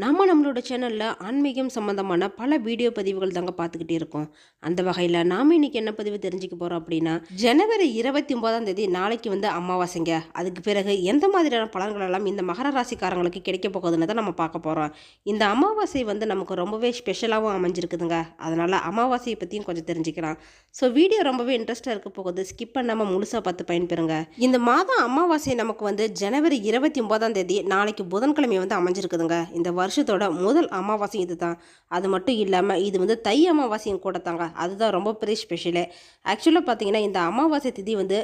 நம்ம நம்மளோட சேனலில் ஆன்மீகம் சம்மந்தமான பல வீடியோ பதிவுகள் தாங்க பார்த்துக்கிட்டே இருக்கோம். அந்த வகையில் நாம் இன்னைக்கு என்ன பதிவு தெரிஞ்சுக்க போகிறோம் அப்படின்னா ஜனவரி இருபத்தி ஒன்பதாம் தேதி நாளைக்கு வந்து அமாவாசைங்க. அதுக்கு பிறகு எந்த மாதிரியான பலன்கள் எல்லாம் இந்த மகர ராசிக்காரங்களுக்கு கிடைக்க போகுதுன்னு தான் நம்ம பார்க்க போகிறோம் இந்த அமாவாசை வந்து நமக்கு ரொம்பவே ஸ்பெஷலாகவும் அமைஞ்சிருக்குதுங்க. அதனால் அமாவாசையை பற்றியும் கொஞ்சம் தெரிஞ்சுக்கலாம். ஸோ வீடியோ ரொம்பவே இன்ட்ரெஸ்ட்டாக இருக்க போகுது. ஸ்கிப் பண்ணாமல் முழுசாக பார்த்து பயன்பெறுங்க. இந்த மாதம் அமாவாசை நமக்கு வந்து ஜனவரி இருபத்தி ஒன்பதாம் தேதி நாளைக்கு புதன்கிழமை வந்து அமைஞ்சிருக்குதுங்க. இந்த வருஷத்தோட முதல் அமாவாசை இது தான் அது மட்டும் இல்லாமல் இது வந்து தை அமாவாசையும் கூட தாங்க அதுதான் ரொம்ப பெரிய ஸ்பெஷலு ஆக்சுவலாக பார்த்தீங்கன்னா இந்த அமாவாசை திதி வந்து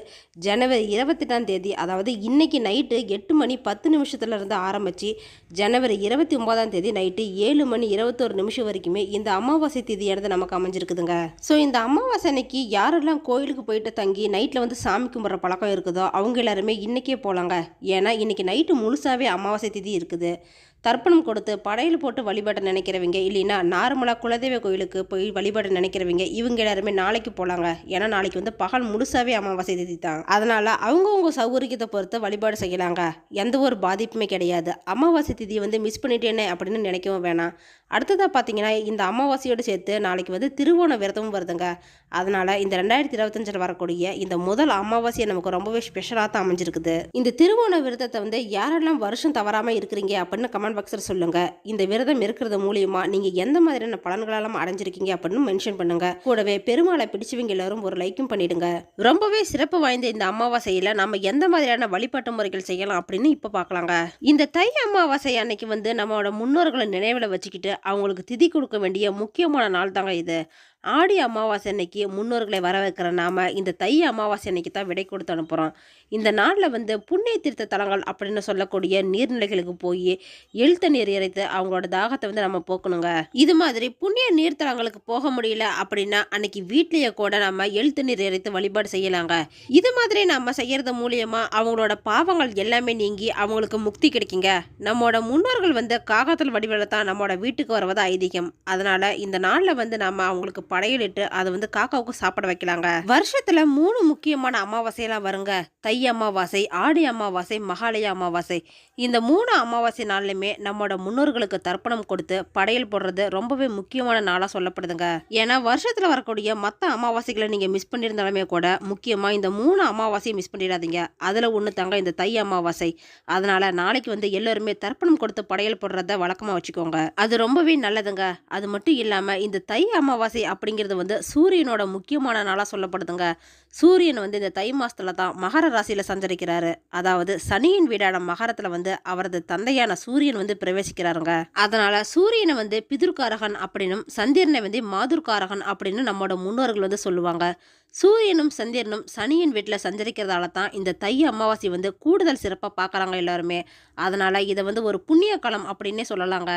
ஜனவரி இருபத்தெட்டாம் தேதி அதாவது இன்றைக்கி நைட்டு எட்டு மணி பத்து நிமிஷத்துலேருந்து ஆரம்பித்து ஜனவரி இருபத்தி ஒன்பதாம் தேதி நைட்டு ஏழு மணி இருபத்தொரு நிமிஷம் வரைக்குமே இந்த அமாவாசை திதியானது நமக்கு அமைஞ்சிருக்குதுங்க. ஸோ இந்த அமாவாசை அன்னைக்கு யாரெல்லாம் கோயிலுக்கு போயிட்டு தங்கி நைட்டில் வந்து சாமி கும்பிட்ற பழக்கம் இருக்குதோ அவங்க எல்லாருமே இன்றைக்கே போகலாங்க ஏன்னா இன்றைக்கி நைட்டு முழுசாகவே அமாவாசை திதி இருக்குது. தர்ப்பணம் கொடுத்து படையல் போட்டு வழிபட நினைக்கிறவங்க இல்லைன்னா நார்மலாக குலதெய்வ கோயிலுக்கு போய் வழிபட நினைக்கிறவங்க இவங்க எல்லாருமே நாளைக்கு போகலாங்க ஏன்னா நாளைக்கு வந்து பகல் முழுசாவே அமாவாசை திதி தான். அதனால் அவங்கவுங்க சௌகரியத்தை பொறுத்து வழிபாடு செய்யலாங்க. எந்த ஒரு பாதிப்புமே கிடையாது. அமாவாசை திதியை வந்து மிஸ் பண்ணிட்டேனே அப்படின்னு நினைக்கவும் வேணாம். அடுத்ததாக பார்த்தீங்கன்னா இந்த அமாவாசையோடு சேர்த்து நாளைக்கு வந்து திருவோண விரதமும் வருதுங்க. அதனால் இந்த ரெண்டாயிரத்தி இருபத்தஞ்சில் வரக்கூடிய இந்த முதல் அமாவாசையை நமக்கு ரொம்பவே ஸ்பெஷலாக தான் அமைஞ்சிருக்குது. இந்த திருவோண விரதத்தை வந்து யாரெல்லாம் வருஷம் தவறாமல் இருக்கிறீங்க அப்படின்னு கமெண்ட் பாக்ஸில் சொல்லுங்கள் இந்த விரதம் இருக்கிறது மூலியமாக நீங்கள் எந்த மாதிரியான பலன்களெல்லாம் அடைஞ்சிருக்கீங்க அப்படின்னு மென்ஷன் பண்ணுங்க. கூடவே பெருமாளை பிடிச்சவங்க எல்லாரும் ஒரு லைக்கும் பண்ணிடுங்க. ரொம்பவே சிறப்பு வாய்ந்த இந்த அமாவாசையில் நம்ம எந்த மாதிரியான வழிபாட்டு முறைகள் செய்யலாம் அப்படின்னு இப்போ பார்க்கலாங்க இந்த தை அமாவாசை அன்னைக்கு வந்து நம்மளோட முன்னோர்களை நினைவில் வச்சுக்கிட்டு அவங்களுக்கு திதி கொடுக்க வேண்டிய முக்கியமான நாள் தாங்க இது. ஆடி அமாவாசை அன்னைக்கு முன்னோர்களை வர வைக்கிற நாம இந்த தை அமாவாசை அன்னைக்கு தான் விடை கொடுத்து அனுப்புகிறோம் இந்த நாளில் வந்து புண்ணிய தீர்த்த தலங்கள் அப்படின்னு சொல்லக்கூடிய நீர்நிலைகளுக்கு போய் எழுத்த நீர் இறைத்து அவங்களோட தாகத்தை வந்து நம்ம போக்கணுங்க. இது மாதிரி புண்ணிய நீர்த்தலங்களுக்கு போக முடியல அப்படின்னா அன்னைக்கு வீட்லேயே கூட நம்ம எழுத்து நீர் இறைத்து வழிபாடு செய்யலாங்க. இது மாதிரி நம்ம செய்யறது மூலியமா அவங்களோட பாவங்கள் எல்லாமே நீங்கி அவங்களுக்கு முக்தி கிடைக்குங்க. நம்மோட முன்னோர்கள் வந்து காகத்தில் வடிவில் தான் நம்மளோட வீட்டுக்கு வருவது ஐதீகம். அதனால இந்த நாளில் வந்து நம்ம அவங்களுக்கு படையலிட்டு அதை வந்து காக்காவுக்கு சாப்பிட வைக்கலாங்க. வருஷத்துல மூணு முக்கியமான அமாவாசையெல்லாம் வருங்க. தை அமாவாசை ஆடி அமாவாசை மகாலய அமாவாசை. இந்த மூணு அமாவாசை நாள்லையுமே நம்மளோட முன்னோர்களுக்கு தர்ப்பணம் கொடுத்து படையல் போடுறது ரொம்பவே முக்கியமான நாளாக சொல்லப்படுதுங்க. ஏன்னா வருஷத்தில் வரக்கூடிய மற்ற அமாவாசைகளை நீங்கள் மிஸ் பண்ணியிருந்தாலுமே கூட முக்கியமாக இந்த மூணு அமாவாசையை மிஸ் பண்ணிடாதீங்க. அதில் ஒன்று தாங்க இந்த தை அமாவாசை. அதனால் நாளைக்கு வந்து எல்லோருமே தர்ப்பணம் கொடுத்து படையல் போடுறத வழக்கமாக வச்சுக்கோங்க. அது ரொம்பவே நல்லதுங்க. அது மட்டும் இல்லாமல் இந்த தை அமாவாசை அப்படிங்கிறது வந்து சூரியனோட முக்கியமான நாளாக சொல்லப்படுதுங்க. சூரியன் வந்து இந்த தை மாதத்தில் தான் மகர ராசியில் சஞ்சரிக்கிறாரு. அதாவது சனியின் வீடான மகரத்தில் வந்து அவரது தந்தையான சூரியன் வந்து பிரவேசிக்கிறாருங்க. அதனால் சூரியனை வந்து பிதுர்காரகன் அப்படின்னும் சந்திரனை வந்து மாதுர்காரகன் அப்படின்னு நம்மளோட முன்னோர்கள் வந்து சொல்லுவாங்க. சூரியனும் சந்திரனும் சனியின் வீட்டில் சஞ்சரிக்கிறதால தான் இந்த தை அமாவாசை வந்து கூடுதல் சிறப்பாக பார்க்குறாங்க எல்லாருமே. அதனால் இதை வந்து ஒரு புண்ணிய காலம் அப்படின்னே சொல்லலாங்க.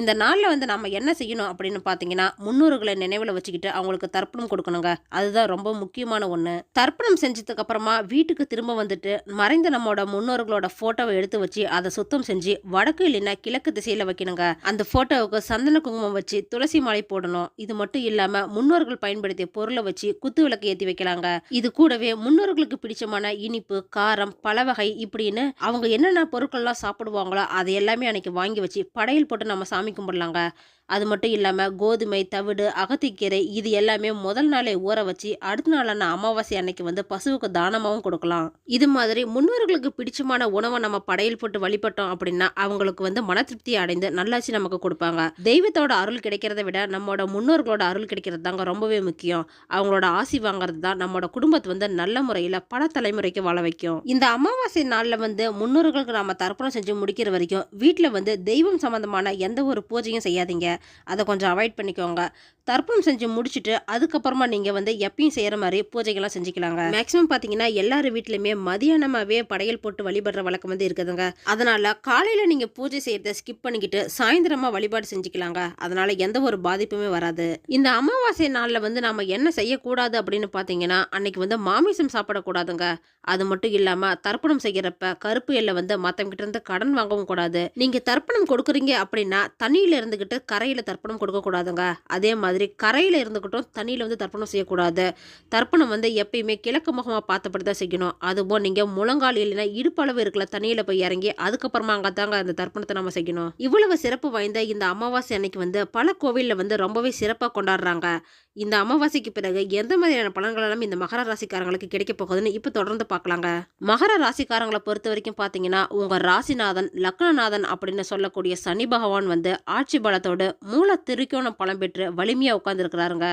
இந்த நாளில் வந்து நம்ம என்ன செய்யணும் அப்படின்னு பார்த்தீங்கன்னா முன்னோர்களை நினைவில் வச்சுக்கிட்டு அவங்களுக்கு தர்ப்பணம் கொடுக்கணுங்க. அதுதான் ரொம்ப முக்கியமான ஒன்று தர்ப்பணம் செஞ்சதுக்கு அப்புறமா வீட்டுக்கு திரும்ப வந்துட்டு மறைந்த நம்மளோட முன்னோர்களோட ஃபோட்டோவை எடுத்து வச்சு அதை சுத்தம் செஞ்சு வடக்கு இல்லைன்னா கிழக்கு திசையில் வைக்கணுங்க. அந்த ஃபோட்டோவுக்கு சந்தன குங்குமம் வச்சு துளசி மாலை போடணும். இது மட்டும் இல்லாமல் முன்னோர்கள் பயன்படுத்திய பொருளை வச்சு குத்து விளக்கு ஏற்றி வைக்கலாங்க. இது கூடவே முன்னோர்களுக்கு பிடிச்சமான இனிப்பு காரம் பல வகை இப்படின்னு அவங்க என்னென்ன பொருட்கள்லாம் சாப்பிடுவாங்களோ அதை எல்லாமே அன்னைக்கு வாங்கி வச்சு படையல் போட்டு நம்ம சாமி கும்பிடலாங்க. அது மட்டும் இல்லாமல் கோதுமை தவிடு அகத்திக்கீரை இது எல்லாமே முதல் நாளே ஊற வச்சு அடுத்த நாளான அமாவாசை அன்னைக்கு வந்து பசுவுக்கு தானமாகவும் கொடுக்கலாம். இது மாதிரி முன்னோர்களுக்கு பிடிச்சமான உணவை நம்ம படையல் போட்டு வழிபட்டோம் அப்படின்னா அவங்களுக்கு வந்து மன திருப்தி அடைந்து நல்லாச்சு நமக்கு கொடுப்பாங்க. தெய்வத்தோட அருள் கிடைக்கிறத விட நம்மளோட முன்னோர்களோட அருள் கிடைக்கிறது தாங்க ரொம்பவே முக்கியம். அவங்களோட ஆசி வாங்குறது தான் நம்மளோட குடும்பத்தை வந்து நல்ல முறையில் பல தலைமுறைக்கு வாழ வைக்கும். இந்த அமாவாசை நாளில் வந்து முன்னோர்களுக்கு நாம் தர்ப்பணம் செஞ்சு முடிக்கிற வரைக்கும் வீட்டில் வந்து தெய்வம் சம்பந்தமான எந்த ஒரு பூஜையும் செய்யாதீங்க. அதை கொஞ்சம் அவாய்ட் பண்ணிக்கோங்க. தர்ப்பணம் செஞ்சு முடிச்சுட்டு அதுக்கப்புறமா நீங்கள் வந்து எப்பயும் செய்கிற மாதிரி பூஜைகள்லாம் செஞ்சுக்கலாங்க. மேக்ஸிமம் பார்த்தீங்கன்னா எல்லார் வீட்லையுமே மதியானமாகவே படையல் போட்டு வழிபடுற வழக்கம் வந்து இருக்குதுங்க. அதனால் காலையில் நீங்கள் பூஜை செய்கிறத ஸ்கிப் பண்ணிக்கிட்டு சாயந்தரமாக வழிபாடு செஞ்சுக்கலாங்க. அதனால் எந்த ஒரு பாதிப்புமே வராது. இந்த அமாவாசை நாளில் வந்து நாம் என்ன செய்யக்கூடாது அப்படின்னு பார்த்தீங்கன்னா அன்னைக்கு வந்து மாமிசம் சாப்பிடக்கூடாதுங்க. அது மட்டும் இல்லாமல் தர்ப்பணம் செய்கிறப்ப கருப்பு எல்லை வந்து மற்றவங்கிட்ட இருந்து கடன் வாங்கவும் கூடாது. நீங்கள் தர்ப்பணம் கொடுக்குறீங்க அப்படின்னா தண்ணியில் இருந்துக்கிட்டு கரையில் தர்ப்பணம் கொடுக்கக்கூடாதுங்க. அதே மாதிரி மாதிரி கரையில் இருந்துக்கிட்டும் தண்ணியில் வந்து தர்ப்பணம் செய்யக்கூடாது. தர்ப்பணம் வந்து எப்பயுமே கிழக்கு முகமாக பார்த்தபடி தான் செய்யணும். அதுபோல் நீங்கள் முழங்கால் இல்லைன்னா இடுப்பளவு இருக்கல தண்ணியில் போய் இறங்கி அதுக்கப்புறமா அங்கே தாங்க அந்த தர்ப்பணத்தை நம்ம செய்யணும். இவ்வளவு சிறப்பு வாய்ந்த இந்த அமாவாசை அன்னைக்கு வந்து பல கோவிலில் வந்து ரொம்பவே சிறப்பாக கொண்டாடுறாங்க. இந்த அமாவாசைக்கு பிறகு எந்த மாதிரியான பலன்கள் எல்லாம் இந்த மகர ராசிக்காரங்களுக்கு கிடைக்க போகுதுன்னு இப்போ தொடர்ந்து பார்க்கலாங்க மகர ராசிக்காரங்களை பொறுத்த வரைக்கும் பார்த்தீங்கன்னா உங்கள் ராசிநாதன் லக்னநாதன் அப்படின்னு சொல்லக்கூடிய சனி பகவான் வந்து ஆட்சி பலத்தோடு மூல திருக்கோணம் பலம் பெற்று வலிமை பொறுமையாக உட்கார்ந்துருக்கிறாருங்க.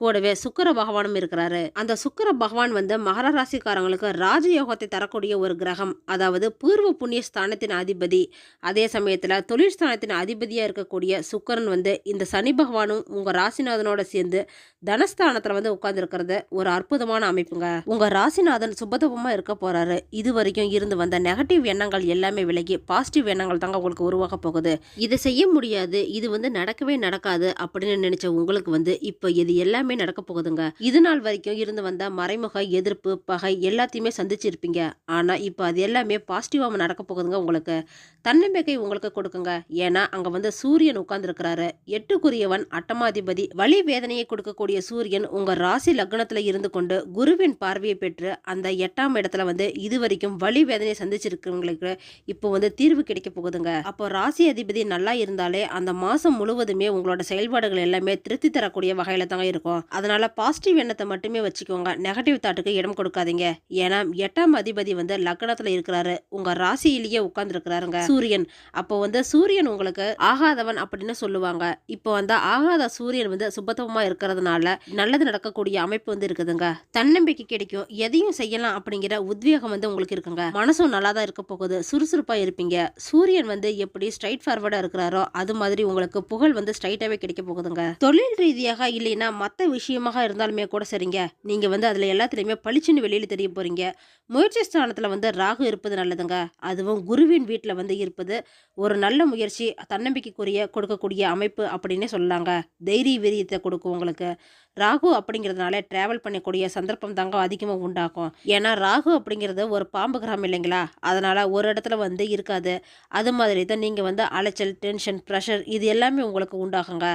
கூடவே சுக்கர பகவானும் இருக்கிறாரு. அந்த சுக்கிர பகவான் வந்து மகர ராசிக்காரங்களுக்கு ராஜயோகத்தை தரக்கூடிய ஒரு கிரகம். அதாவது பூர்வ புண்ணிய ஸ்தானத்தின் அதிபதி. அதே சமயத்தில் தொழில் ஸ்தானத்தின் இருக்கக்கூடிய சுக்கரன் வந்து இந்த சனி பகவானும் உங்கள் ராசிநாதனோட சேர்ந்து தனஸ்தானத்தில் வந்து உட்கார்ந்துருக்கிறது ஒரு அற்புதமான அமைப்புங்க. உங்கள் ராசிநாதன் சுபதபமாக இருக்க போகிறாரு இது வரைக்கும் இருந்து வந்த நெகட்டிவ் எண்ணங்கள் எல்லாமே விலகி பாசிட்டிவ் எண்ணங்கள் தாங்க உங்களுக்கு உருவாக போகுது. இதை செய்ய முடியாது. இது வந்து நடக்கவே நடக்காது அப்படின்னு நினச்ச உங்களுக்கு வந்து இப்போ இது எல்லாம் எல்லாமே நடக்க போகுதுங்க. இது நாள் வரைக்கும் இருந்து வந்த மறைமுக எதிர்ப்பு பகை எல்லாத்தையுமே சந்திச்சிருப்பீங்க. ஆனா இப்போ அது எல்லாமே பாசிட்டிவாக நடக்க போகுதுங்க உங்களுக்கு. தன்னம்பிக்கை உங்களுக்கு கொடுக்குங்க. ஏன்னா அங்க வந்து சூரியன் உட்கார்ந்துருக்கிறாரு. எட்டுக்குரியவன் அட்டமாதிபதி. வலி வேதனையை கொடுக்கக்கூடிய சூரியன் உங்க ராசி லக்னத்துல இருந்து கொண்டு குருவின் பார்வையை பெற்று அந்த எட்டாம் இடத்துல வந்து இது வரைக்கும் வலி வேதனையை சந்திச்சிருக்கிறவங்களுக்கு இப்போ வந்து தீர்வு கிடைக்க போகுதுங்க. அப்போ ராசி அதிபதி நல்லா இருந்தாலே அந்த மாசம் முழுவதுமே உங்களோட செயல்பாடுகள் எல்லாமே திருப்தி தரக்கூடிய வகையில தாங்க இருக்கும். அதனால பாசிட்டிவ் எண்ணத்தை மட்டுமே வச்சுக்கோங்க. நெகட்டிவ் தாட்டுக்கு இடம் கொடுக்காதீங்க. ஏன்னா எட்டாம் அதிபதி வந்து லக்னத்துல இருக்கிறாரு. உங்க ராசியிலேயே உட்கார்ந்து இருக்கிறாருங்க சூரியன். அப்போ வந்து சூரியன் உங்களுக்கு ஆகாதவன் அப்படின்னு சொல்லுவாங்க. இப்போ வந்து ஆகாத சூரியன் வந்து சுபத்துவமா இருக்கிறதுனால நல்லது நடக்கக்கூடிய அமைப்பு வந்து இருக்குதுங்க. தன்னம்பிக்கை கிடைக்கும். எதையும் செய்யலாம் அப்படிங்கிற உத்வேகம் வந்து உங்களுக்கு இருக்குங்க. மனசும் நல்லா தான் இருக்க போகுது. சுறுசுறுப்பா இருப்பீங்க. சூரியன் வந்து எப்படி ஸ்ட்ரைட் ஃபார்வர்டா இருக்கிறாரோ அது மாதிரி உங்களுக்கு புகழ் வந்து ஸ்ட்ரைட்டாவே கிடைக்க போகுதுங்க. தொழில் ரீதியாக இல்லைன்னா மற்ற விஷயமாக இருந்தாலுமே கூட சரிங்க. நீங்கள் வந்து அதில் எல்லாத்துலேயுமே பளிச்சுன்னு வெளியில் தெரிய போகிறீங்க முயற்சி ஸ்தானத்தில் வந்து ராகு இருப்பது நல்லதுங்க. அதுவும் குருவின் வீட்டில் வந்து இருப்பது ஒரு நல்ல முயற்சி தன்னம்பிக்கைக்குரிய கொடுக்கக்கூடிய அமைப்பு அப்படின்னே சொல்லலாங்க. தைரிய வீரியத்தை கொடுக்கும் உங்களுக்கு. ராகு அப்படிங்கிறதுனால டிராவல் பண்ணக்கூடிய சந்தர்ப்பம் தாங்க அதிகமாக உண்டாகும். ஏன்னா ராகு அப்படிங்கிறது ஒரு பாம்பு கிரகம் இல்லைங்களா? அதனால் ஒரு இடத்துல வந்து இருக்காது. அது மாதிரி தான் நீங்கள் வந்து அலைச்சல் டென்ஷன் ப்ரெஷர் இது எல்லாமே உங்களுக்கு உண்டாகுங்க.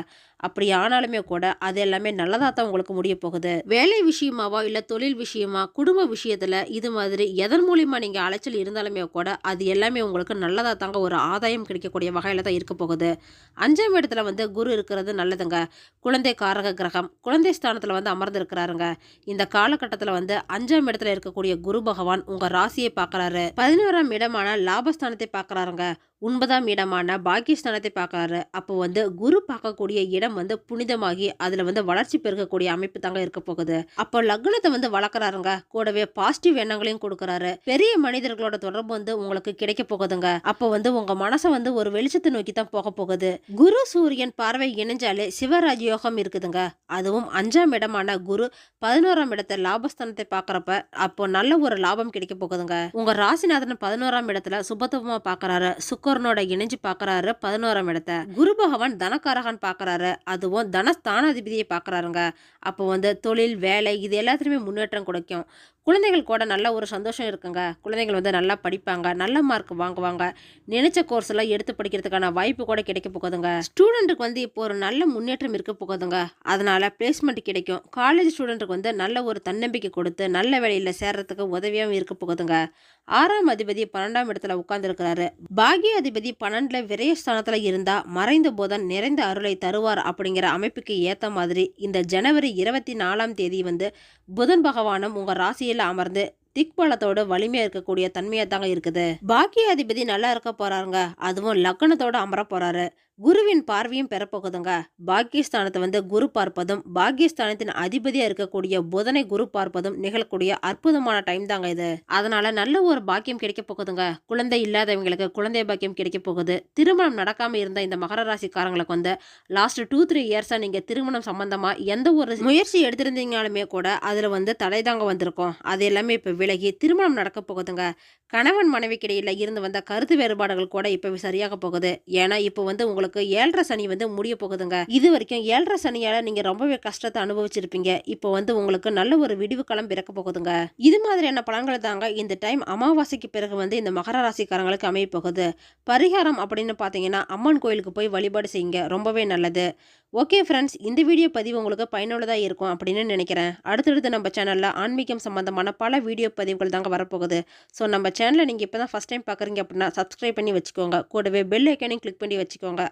அப்படி ஆனாலுமே கூட அது எல்லாமே நல்லதாக தான் உங்களுக்கு முடிய போகுது. வேலை விஷயமாவோ இல்லை தொழில் விஷயமா குடும்ப விஷயத்தில் இது மாதிரி எதன் மூலிமா நீங்கள் அலைச்சல் இருந்தாலுமே கூட அது எல்லாமே உங்களுக்கு நல்லதாக தாங்க ஒரு ஆதாயம் கிடைக்கக்கூடிய வகையில் தான் இருக்க போகுது. அஞ்சாம் இடத்துல வந்து குரு இருக்கிறது நல்லதுங்க. குழந்தை காரக கிரகம். குழந்தை ஸ்தானத்தில் வந்து அமர்ந்திருக்கிறாருங்க. இந்த காலகட்டத்தில் வந்து அஞ்சாம் இடத்துல இருக்கக்கூடிய குரு பகவான் உங்கள் ராசியை பார்க்குறாரு. பதினோராம் இடமான லாபஸ்தானத்தை பார்க்குறாருங்க. ஒன்பதாம் இடமான பாக்கியஸ்தானத்தை பார்க்கறாரு. அப்போ வந்து குரு பார்க்கக்கூடிய இடம் வந்து புனிதமாகி அதில் வந்து வளர்ச்சி பெருகக்கூடிய அமைப்பு தாங்க இருக்க போகுது. அப்போ லக்னத்தை வந்து வளர்க்குறாருங்க. கூடவே பாசிட்டிவ் எண்ணங்களையும் கொடுக்குறாரு. பெரிய மனிதர்களோட தொடர்பு வந்து உங்களுக்கு கிடைக்க போகுதுங்க. அப்போ வந்து உங்கள் மனசை வந்து ஒரு வெளிச்சத்தை நோக்கி தான் போக போகுது. குரு சூரியன் பார்வை இணைஞ்சாலே சிவராஜ் யோகம் இருக்குதுங்க. அதுவும் அஞ்சாம் இடமான குரு பதினோராம் இடத்த லாபஸ்தானத்தை பார்க்குறப்ப அப்போ நல்ல ஒரு லாபம் கிடைக்க போகுதுங்க. உங்கள் ராசிநாதன் பதினோராம் இடத்துல சுபத்துவமா பார்க்கறாரு. சுக்கரனோட இணைஞ்சு பார்க்கறாரு பதினோராம் இடத்த. குரு பகவான் தனக்காரகன் பார்க்கறாரு அதுவும் தனஸ்தானாதிபதியை பார்க்குறாருங்க அப்போ வந்து தொழில் வேலை இது எல்லாத்துலேயுமே முன்னேற்றம் கிடைக்கும். குழந்தைகள் கூட நல்ல ஒரு சந்தோஷம் இருக்குங்க. குழந்தைகள் வந்து நல்லா படிப்பாங்க. நல்ல மார்க் வாங்குவாங்க. நினைச்ச கோர்ஸ் எல்லாம் எடுத்து படிக்கிறதுக்கான வாய்ப்பு கூட கிடைக்க போகுதுங்க. ஸ்டூடெண்ட்டுக்கு வந்து இப்போ ஒரு நல்ல முன்னேற்றம் இருக்க போகுதுங்க. அதனால பிளேஸ்மெண்ட் கிடைக்கும். காலேஜ் ஸ்டூடெண்ட்டுக்கு வந்து நல்ல ஒரு தன்னம்பிக்கை கொடுத்து நல்ல வேலையில் சேர்றதுக்கு உதவியாகவும் இருக்க போகுதுங்க. ஆறாம் அதிபதி பன்னெண்டாம் இடத்துல உட்கார்ந்துருக்கிறாரு. பாகிய அதிபதி பன்னெண்டில் விரயஸ்தானத்தில் இருந்தால் மறைந்த போதன் நிறைந்த அருளை தருவார் அப்படிங்கிற அமைப்புக்கு ஏற்ற மாதிரி இந்த ஜனவரி இருபத்தி நாலாம் தேதி வந்து புதன் பகவானும் உங்கள் ராசியில் அமர்ந்து திக்பலத்தோட வலிமையா இருக்கக்கூடிய தன்மையா தாங்க இருக்குது. பாக்கிய அதிபதி நல்லா இருக்க போறாருங்க. அதுவும் லக்னத்தோட அமர போறாரு. குருவின் பார்வையும் பெறப்போகுதுங்க. பாக்கியஸ்தானத்தை வந்து குரு பார்ப்பதும் பாக்கியஸ்தானத்தின் அதிபதியா இருக்கக்கூடிய புதனை குரு பார்ப்பதும் நிகழக்கூடிய அற்புதமான டைம் தாங்க இது. அதனால நல்ல ஒரு பாக்கியம் கிடைக்க போகுதுங்க. குழந்தை இல்லாதவங்களுக்கு குழந்தை பாக்கியம் கிடைக்க போகுது. திருமணம் நடக்காம இருந்த இந்த மகர ராசிக்காரங்களுக்கு வந்து லாஸ்ட் டூ த்ரீ இயர்ஸா நீங்க திருமணம் சம்பந்தமா எந்த ஒரு முயற்சி எடுத்திருந்தீங்கனாலுமே கூட அதுல வந்து தடை தாங்க வந்திருக்கும். அது எல்லாமே இப்ப விலகி திருமணம் நடக்க போகுதுங்க. கணவன் மனைவிக்கிடையில இருந்து வந்த கருத்து வேறுபாடுகள் கூட இப்ப சரியாக போகுது. ஏன்னா இப்போ வந்து உங்களுக்கு உங்களுக்கு ஏழரை சனி வந்து முடிய போகுதுங்க. இது வரைக்கும் ஏழரை சனியால நீங்க ரொம்பவே கஷ்டத்தை அனுபவிச்சிருப்பீங்க. இப்போ வந்து உங்களுக்கு நல்ல ஒரு விடிவு காலம் பிறக்க போகுதுங்க. இது மாதிரியான பலன்கள் தாங்க இந்த டைம் அமாவாசைக்கு பிறகு வந்து இந்த மகர ராசிக்காரங்களுக்கு அமைய போகுது. பரிகாரம் அப்படின்னு பார்த்தீங்கன்னா அம்மன் கோயிலுக்கு போய் வழிபாடு செய்யுங்க. ரொம்பவே நல்லது. ஓகே ஃப்ரெண்ட்ஸ் இந்த வீடியோ பதிவு உங்களுக்கு பயனுள்ளதாக இருக்கும் அப்படின்னு நினைக்கிறேன். அடுத்தடுத்து நம்ம சேனலில் ஆன்மீகம் சம்பந்தமான பல வீடியோ பதிவுகள் தாங்க வரப்போகுது. ஸோ நம்ம சேனலை நீங்கள் இப்போ தான் ஃபஸ்ட் டைம் பார்க்குறீங்க அப்படின்னா சப்ஸ்கிரைப் பண்ணி வச்சுக்கோங்க. கூடவே பெல் ஐக்கானையும் கிளிக் பண்ணி வச்சுக்கோங்க.